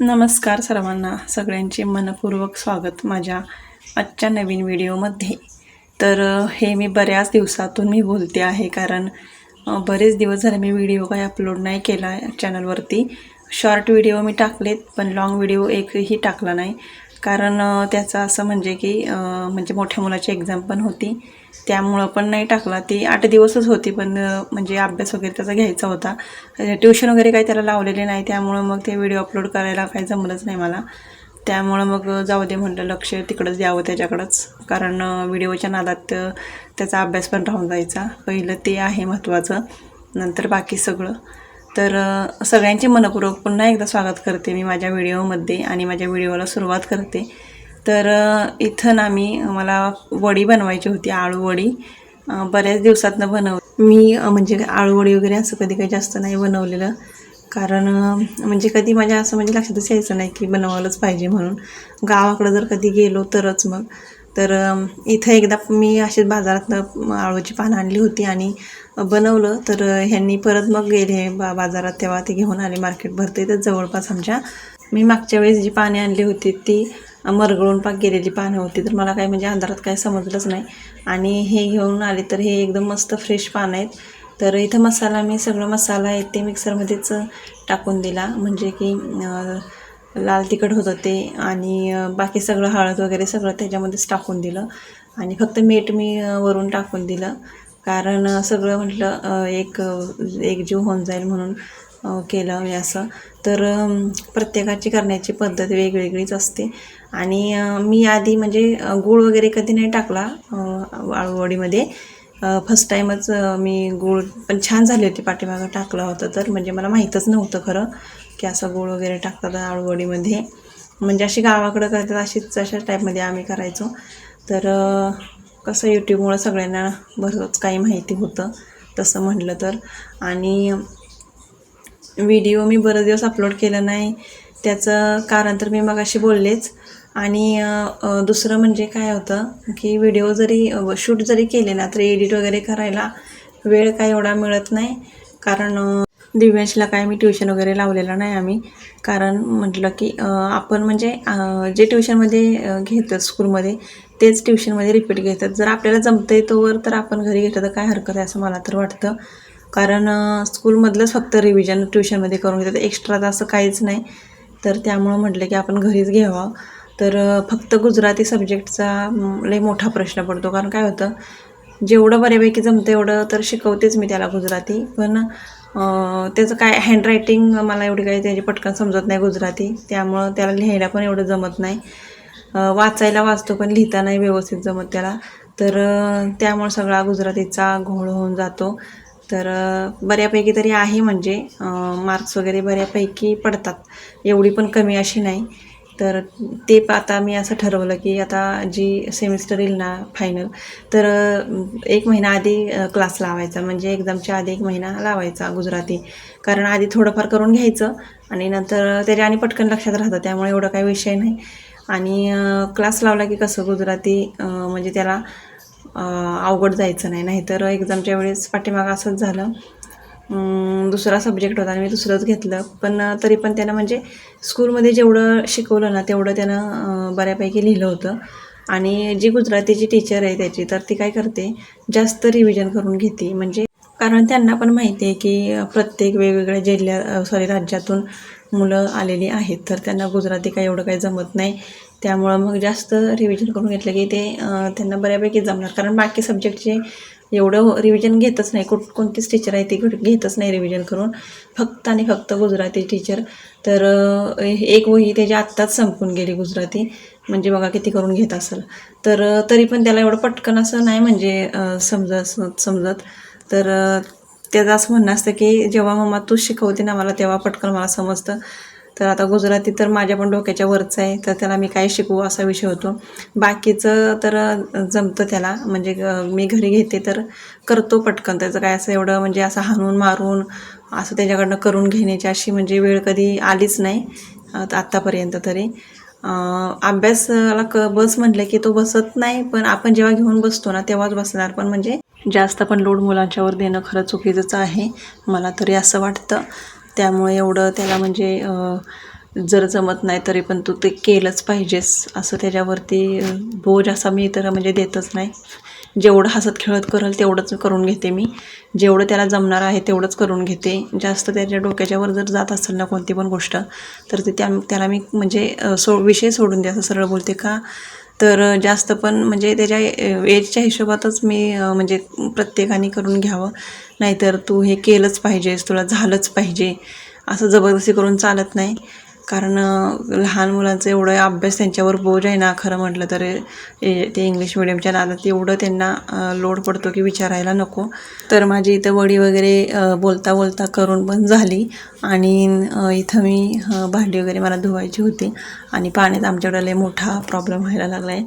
नमस्कार सर्वांना. सगळ्यांचे मनपूर्वक स्वागत माझ्या आजच्या नवीन व्हिडिओमध्ये. तर हे मी बऱ्याच दिवसातून मी बोलते आहे कारण बरेच दिवस झाले मी व्हिडिओ काही अपलोड नाही केला चॅनलवरती शॉर्ट व्हिडिओ मी टाकलेत पण लाँग व्हिडिओ एकही टाकला नाही. कारण त्याचं असं म्हणजे की म्हणजे मोठ्या मुलाची एक्झाम पण होती. त्यामुळं पण नाही टाकला. ती आठ दिवसच होती पण म्हणजे अभ्यास वगैरे त्याचा घ्यायचा होता. ट्युशन वगैरे काही त्याला लावलेले नाही. त्यामुळं मग ते व्हिडिओ अपलोड करायला काही जमलंच नाही मला. त्यामुळं मग जाऊ दे म्हटलं लक्ष तिकडंच द्यावं त्याच्याकडंच. कारण व्हिडिओच्या नादात त्याचा अभ्यास पण राहून जायचा. पहिलं ते आहे महत्त्वाचं नंतर बाकी सगळं. तर सगळ्यांचे मनपूर्वक पुन्हा एकदा स्वागत करते मी माझ्या व्हिडिओमध्ये आणि माझ्या व्हिडिओला सुरुवात करते. तर इथं ना मी मला वडी बनवायची होती आळू वडी. बऱ्याच दिवसातनं बनव मी म्हणजे आळूवडी वगैरे असं कधी काही जास्त नाही बनवलेलं. कारण म्हणजे कधी माझ्या असं म्हणजे लक्षातच यायचं नाही की बनवायलाच पाहिजे म्हणून. गावाकडं जर कधी गेलो तरच मग. तर इथं एकदा मी अशीच बाजारातनं आळूची पानं आणली होती आणि बनवलं. तर ह्यांनी परत मग गेले बा बाजारात तेव्हा ते घेऊन आले मार्केट भरते. तर जवळपास आमच्या मी मागच्या वेळेस जी पाने आणली होती ती मरगळून पाक गेलेली पानं होती. तर मला काही म्हणजे अंधारात काही समजलंच नाही. आणि हे घेऊन आले तर हे एकदम मस्त फ्रेश पानं आहेत. तर इथं मसाला मी सगळं मसाला आहे ते मिक्सरमध्येच टाकून दिला. म्हणजे की लाल तिखट होतं ते आणि बाकी सगळं हळद वगैरे सगळं त्याच्यामध्येच टाकून दिलं. आणि फक्त मीठ मी वरून टाकून दिलं. कारण सगळं म्हटलं एक एकजीव होऊन जाईल म्हणून केलं मी असं. तर प्रत्येकाची करण्याची पद्धत वेगवेगळीच असते. आणि मी आधी म्हणजे गूळ वगैरे कधी नाही टाकला आळूवडीमध्ये फर्स्ट टाईमच मी गूळ पण छान झाली होती पाठीमागं टाकलं होतं तर. म्हणजे मला माहीतच नव्हतं खरं की असं गूळ वगैरे टाकतात आळूवडीमध्ये. म्हणजे अशी गावाकडं करतात अशीच अशाच टाईपमध्ये आम्ही करायचो. तर कसं यूट्यूबमुळं सगळ्यांना बरंच काही माहिती होतं तसं म्हटलं तर. आणि व्हिडिओ मी बरेच दिवस अपलोड केलं नाही. त्याचं कारण तर मी मगाशी बोललेच. आणि दुसरं म्हणजे काय होतं की व्हिडिओ जरी शूट जरी केले ना तरी एडिट वगैरे करायला वेळ काय एवढा मिळत नाही. कारण दिव्यांशला काय मी ट्युशन वगैरे लावलेलं नाही आम्ही. कारण म्हटलं की आपण म्हणजे जे ट्युशनमध्ये घेतात घेतं स्कूलमध्ये तेच ट्युशनमध्ये रिपीट घेतात. जर आपल्याला जमतं आहे तोवर तर आपण घरी घेतलं तर काय हरकत आहे असं मला तर वाटतं. कारण स्कूलमधलंच फक्त रिव्हिजन ट्युशनमध्ये करून घेतात. एक्स्ट्रा असं काहीच नाही. तर त्यामुळं म्हटलं की आपण घरीच घ्यावं. तर फक्त गुजराती सब्जेक्टचा लई लय मोठा प्रश्न पडतो. कारण काय होतं जेवढं बऱ्यापैकी जमतं एवढं तर शिकवतेच मी त्याला गुजराती. पण त्याचं काय हँडरायटिंग मला एवढी काही त्याची पटकन समजत नाही गुजराती. त्यामुळं त्याला लिहायला पण एवढं जमत नाही. वाचायला वाचतो पण लिहिता नाही व्यवस्थित जमत त्याला. तर त्यामुळं सगळा गुजरातीचा घोळ होऊन जातो. तर बऱ्यापैकी तरी आहे म्हणजे मार्क्स वगैरे बऱ्यापैकी पडतात. एवढी पण कमी अशी नाही. तर ते आता मी असं ठरवलं की आता जी सेमिस्टर येईल ना फायनल तर एक महिना आधी क्लास लावायचा. म्हणजे एक्झामच्या आधी एक महिना लावायचा गुजराती. कारण आधी थोडंफार करून घ्यायचं आणि नंतर त्याच्या आणि पटकन लक्षात राहतं. त्यामुळे एवढं काही विषय नाही. आणि क्लास लावला की कसं गुजराती म्हणजे त्याला अवघड जायचं नाही. नाहीतर एक्झामच्या वेळेस पाठीमागं असंच झालं. दुसरा सब्जेक्ट होता आणि मी दुसरंच घेतलं. पण तरी पण त्यानं म्हणजे स्कूलमध्ये जेवढं शिकवलं ना तेवढं त्यानं बऱ्यापैकी लिहिलं होतं. आणि जी गुजरातीची टीचर आहे त्याची तर ती काय करते जास्त रिव्हिजन करून घेते. म्हणजे कारण त्यांना पण माहिती आहे की प्रत्येक वेगवेगळ्या जिल्ह्या सॉरी राज्यातून मुलं आलेली आहेत. तर त्यांना गुजराती काही एवढं काही जमत नाही. त्यामुळं मग जास्त रिव्हिजन करून घेतलं की ते त्यांना बऱ्यापैकी जमणार. कारण बाकी सब्जेक्टचे एवढं रिव्हिजन घेतच नाही. कुठ कोणतीच टीचर आहे ती घेतच नाही रिव्हिजन करून. फक्त आणि फक्त गुजराती टीचर तर एक वही त्याची आत्ताच संपून गेली गुजराती. म्हणजे बघा किती करून घेत असेल. तर तरी पण त्याला एवढं पटकन असं नाही म्हणजे अं, समजत समजत. तर त्याचं असं म्हणणं असतं की जेव्हा मम्मा तू शिकवते ना मला तेव्हा पटकन मला समजतं. तर आता गुजराती तर माझ्या पण डोक्याच्या वरचं आहे तर त्याला मी काय शिकवू असा विषय होतो. बाकीचं तर जमतं त्याला. म्हणजे मी घरी घेते तर करतो पटकन. त्याचं काय असं एवढं म्हणजे असं हाणून मारून असं त्याच्याकडनं करून घेण्याची अशी म्हणजे वेळ कधी आलीच नाही आत्तापर्यंत तरी. अभ्यासाला क बस म्हटलं की तो बसत नाही पण आपण जेव्हा घेऊन बसतो ना तेव्हाच बसणार. पण म्हणजे जास्त पण लोड मुलांच्यावर देणं खरं चुकीचंच आहे. मला तरी असं वाटतं. त्यामुळे एवढं त्याला म्हणजे जर जमत नाही तरी पण तू ते केलंच पाहिजेस. असं त्याच्यावरती बोज असा मी तर म्हणजे देतच नाही. जेवढं हसत खेळत करेल तेवढंच करून घेते मी. जेवढं त्याला जमणार आहे तेवढंच करून घेते. जास्त त्याच्या डोक्याच्यावर जर जात असेल ना कोणती पण गोष्ट तर ते त्या त्याला मी म्हणजे सो विषय सोडून द्या असं सरळ बोलते का? तर जास्त पण म्हणजे त्याच्या एजच्या हिशोबातच मी म्हणजे प्रत्येकाने करून घ्यावं. नाहीतर तू हे केलंच पाहिजेस तुला झालंच पाहिजे. असं जबरदस्ती करून चालत नाही. कारण लहान मुलांचं एवढं अभ्यास त्यांच्यावर बोज आहे ना खरं म्हटलं तर ए- ते इंग्लिश मिडियमच्या नादात एवढं त्यांना लोड पडतो की विचारायला नको. तर माझी इथं वडी वगैरे बोलता बोलता करून पण झाली. आणि इथं मी भांडी वगैरे मला धुवायची होती. आणि पाण्यात आमच्याकडे लय मोठा प्रॉब्लेम व्हायला लागला आहे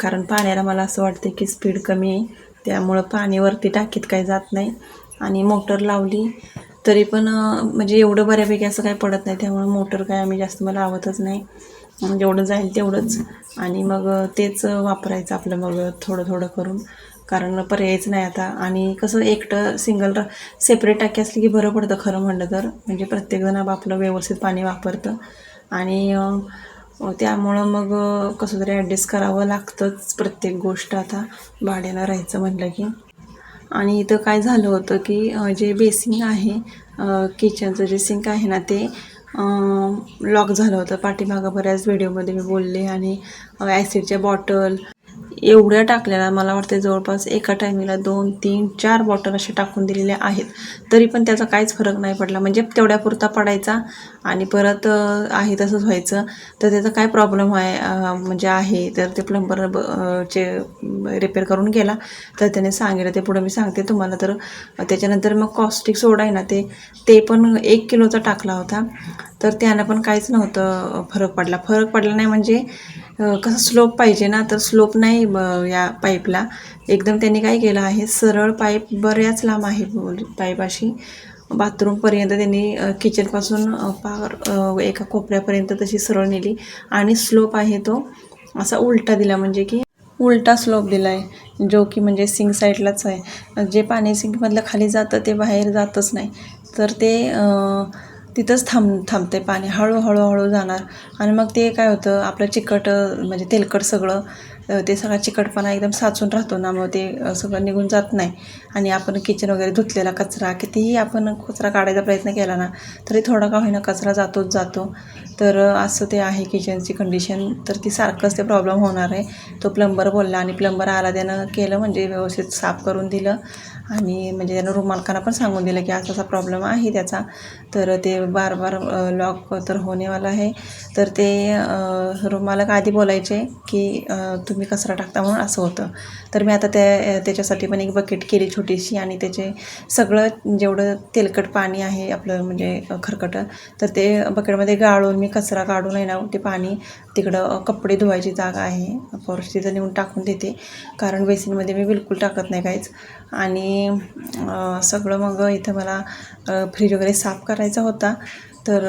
कारण पाण्याला मला असं वाटतं की स्पीड कमी आहे. त्यामुळं पाणी वरती टाकीत काही जात नाही. आणि मोटर लावली तरी पण म्हणजे एवढं बऱ्यापैकी असं काही पडत नाही. त्यामुळे मोटर काय आम्ही जास्त मला लावतच नाही. म्हणजे जेवढं जाईल तेवढंच. आणि मग तेच वापरायचं आपलं मग थोडं थोडं करून. कारण पर्यायच नाही आता. आणि कसं एकटं सिंगल सेपरेट टाकी असली की बरं पडतं खरं म्हणलं तर. म्हणजे प्रत्येकजण आपलं व्यवस्थित पाणी वापरतं. आणि त्यामुळं मग कसं तरी ॲडजस्ट करावं लागतंच प्रत्येक गोष्ट आता. भाड्यानं राहायचं म्हटलं की. आणि इथं काय झालं होतं की जे बेसिंग आहे किचनचं जे सिंक आहे ना ते लॉक झालं होतं. पाठीमागं बऱ्याच व्हिडिओमध्ये मी बोलले आणि ॲसिडच्या बॉटल एवढ्या टाकलेल्या मला वाटते जवळपास एका टायमिंगला दोन तीन चार बॉटल असे टाकून दिलेल्या आहेत. तरी पण त्याचा काहीच फरक नाही पडला. म्हणजे तेवढ्यापुरता पडायचा आणि परत आहे तसंच व्हायचं. तर त्याचा काय प्रॉब्लेम आहे म्हणजे आहे तर ते प्लंबर चे रिपेअर करून गेला. तर त्याने सांगितलं ते पुढं मी सांगते तुम्हाला. तर त्याच्यानंतर मग कॉस्टिक सोडा आहे ना ते ते पण एक किलोचा टाकला होता. तर त्यानं पण काहीच नव्हतं फरक पडला. फरक पडला नाही म्हणजे कसं स्लोप पाहिजे ना तर स्लोप नाही ब- या पाईपला. एकदम त्यांनी काय केलं आहे सरळ पाईप बऱ्याच लांब आहे पाईप अशी. बाथरूमपर्यंत त्यांनी किचनपासून पार एका कोपऱ्यापर्यंत तशी सरळ नेली. आणि स्लोप आहे तो असा उलटा दिला म्हणजे की उलटा स्लोप दिला आहे जो की म्हणजे सिंक साईडलाच आहे. जे पाणी सिंकमधलं खाली जातं ते बाहेर जातच नाही. तर ते तिथंच थांब थांबते पाणी. हळूहळू हळू जाणार. आणि मग ते काय होतं आपलं चिकट म्हणजे तेलकट सगळं ते सगळा चिकटपणा एकदम साचून राहतो ना मग ते सगळं निघून जात नाही. आणि आपण किचन वगैरे धुतलेला कचरा कितीही आपण कचरा काढायचा प्रयत्न केला ना तरी थोडा का होईना कचरा जातोच जातो. तर असं ते आहे किचनची कंडिशन तर ती सारखंच ते प्रॉब्लेम होणार आहे. तो प्लंबर बोलला आणि प्लंबर आला त्यानं केलं म्हणजे व्यवस्थित साफ करून दिलं. आणि म्हणजे त्यानं रुमालकांना पण सांगून दिलं की असा असा प्रॉब्लेम आहे त्याचा. तर ते बार बार लॉक तर होणेवाला आहे. तर ते रुमालक आधी बोलायचे की तुम्ही कचरा टाकता म्हणून असं होतं. तर मी आता त्या त्याच्यासाठी पण एक बकेट केली छोटीशी आणि त्याचे सगळं जेवढं तेलकट पाणी आहे आपलं म्हणजे खरकटं तर ते बकेटमध्ये गाळून मी कचरा काढून आहे ना ते पाणी तिकडं कपडे धुवायची जागा आहे. फॉरेस्ट तिथं नेऊन टाकून देते. कारण बेसिनमध्ये मी बिलकुल टाकत नाही काहीच. आणि सगळं मग इथं मला फ्रीज वगैरे साफ करायचा होता. तर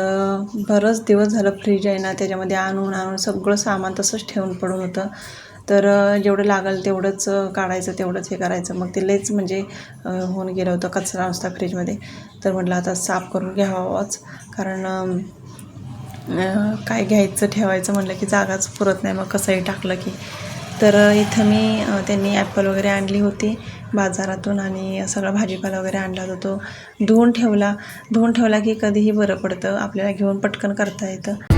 बरंच दिवस झालं फ्रीज आहे ना त्याच्यामध्ये आणून आणून सगळं सामान तसंच ठेवून पडून होतं. तर जेवढं लागेल तेवढंच काढायचं तेवढंच हे करायचं. मग ते लयच म्हणजे होऊन गेलं होतं कचरा नुसता फ्रीजमध्ये तर म्हटलं आता साफ करून घ्यावाच. कारण काय घ्यायचं ठेवायचं म्हटलं की जागाच पुरत नाही. मग कसंही टाकलं की. तर इथं मी त्यांनी ॲपल वगैरे आणली होती. बाजारातून आणि सगळा भाजीपाला वगैरे आणला होता. तो धुवून ठेवला. धुवून ठेवला की कधीही बरं पडतं. आपल्याला घेऊन पटकन करता येतं.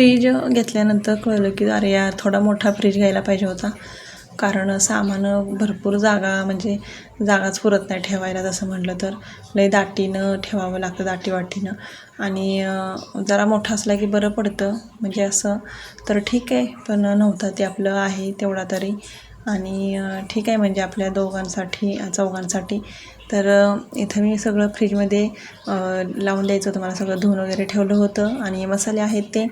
फ्रीज घेतल्यानंतर कळलं की अरे यार थोडा मोठा फ्रीज घ्यायला पाहिजे होता. कारण सामान भरपूर जागा म्हणजे जागाच पुरत नाही ठेवायला तसं म्हटलं तर. लई दाटीनं ठेवावं लागतं दाटी वाटीनं आणि जरा मोठा असला की बरं पडतं. म्हणजे असं तर ठीक आहे पण नव्हतं ते आपलं आहे तेवढा तरी. आणि ठीक आहे म्हणजे आपल्या दोघांसाठी चौघांसाठी. तर इथं मी सगळं फ्रीजमध्ये लावून द्यायचं होतं. मला सगळं धुवून वगैरे ठेवलं होतं. आणि मसाले आहेत ते.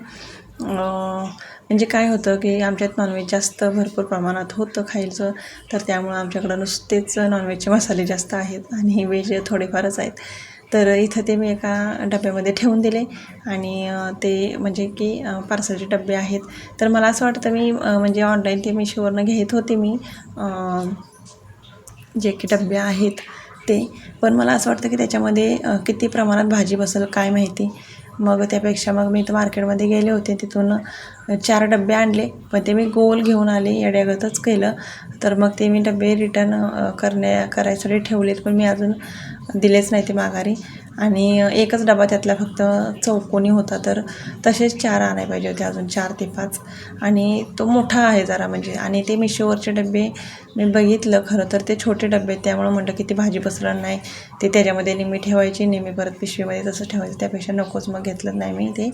म्हणजे काय होतं की आमच्यात नॉनव्हेज जास्त भरपूर प्रमाणात होतं खायचं. तर त्यामुळं आमच्याकडं नुसतेच नॉनव्हेजचे मसाले जास्त आहेत. आणि व्हेज थोडेफारच आहेत. तर इथं ते मी एका डब्यामध्ये ठेवून दिले आणि ते म्हणजे की पार्सलचे डबे आहेत. तर मला असं वाटतं मी म्हणजे ऑनलाईन ते मिशोवरनं घेत होते मी जे की डबे आहेत ते. पण मला असं वाटतं की त्याच्यामध्ये किती प्रमाणात भाजी बसेल काय माहिती. मग त्यापेक्षा मग मी इथं मार्केटमध्ये गेले होते. तिथून चार डबे आणले. पण ते मी गोल घेऊन आले येड्यागतच केलं. तर मग ते मी डबे रिटर्न करण्या करायसाठी ठेवलेत पण मी अजून दिलेच नाही ते माघारी. आणि एकच डबा त्यातला फक्त चौकोनी होता. तर तसेच चार आणायला पाहिजे होते अजून चार ते पाच. आणि तो मोठा आहे जरा म्हणजे. आणि ते मिशोवरचे डबे मी बघितलं खरं तर ते छोटे डबे त्यामुळं म्हटलं की ती भाजी पसरणार नाही. ते त्याच्यामध्ये नेहमी ठेवायची नेहमी परत पिशवीमध्ये तसं ठेवायचं. त्यापेक्षा नकोच मग घेतलं नाही मी ते.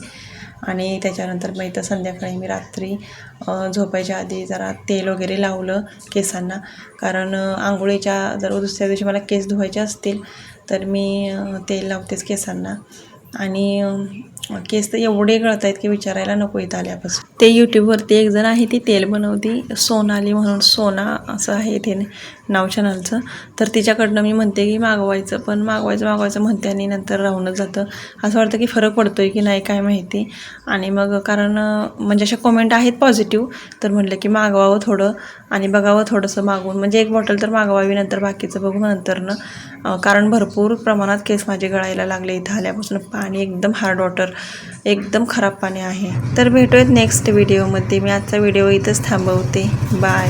आणि त्याच्यानंतर मग इथं संध्याकाळी मी रात्री झोपायच्या आधी जरा तेल वगैरे लावलं केसांना. कारण आंघोळीच्या जर दुसऱ्या दिवशी मला केस धुवायचे असतील तर मी तेल लावतेच केसांना. आणि केस तर एवढे गळत आहेत की विचारायला नको इथं आल्यापासून. ते यूट्यूबवरती एक जण आहे ती तेल बनवती सोनाली म्हणून सोना असं आहे ते नाव चॅनलचं तर तिच्याकडनं मी म्हणते की मागवायचं पण मागवायचं मागवायचं म्हणते आणि नंतर राहूनच जातं. असं वाटतं की फरक पडतो आहे की नाही काय माहिती. आणि मग कारण म्हणजे अशा कमेंट आहेत पॉझिटिव्ह तर म्हटलं की मागवावं थोडं आणि बघावं थोडंसं मागून. म्हणजे एक बॉटल तर मागवावी नंतर बाकीचं बघू नंतरनं कारण भरपूर प्रमाणात केस माझे गळायला लागले. इथं आल्यापासून पाणी एकदम हार्ड वॉटर एकदम खराब पाणी आहे. तर भेटूयात नेक्स्ट व्हिडिओमध्ये मी आजचा व्हिडिओ इथंच थांबवते. बाय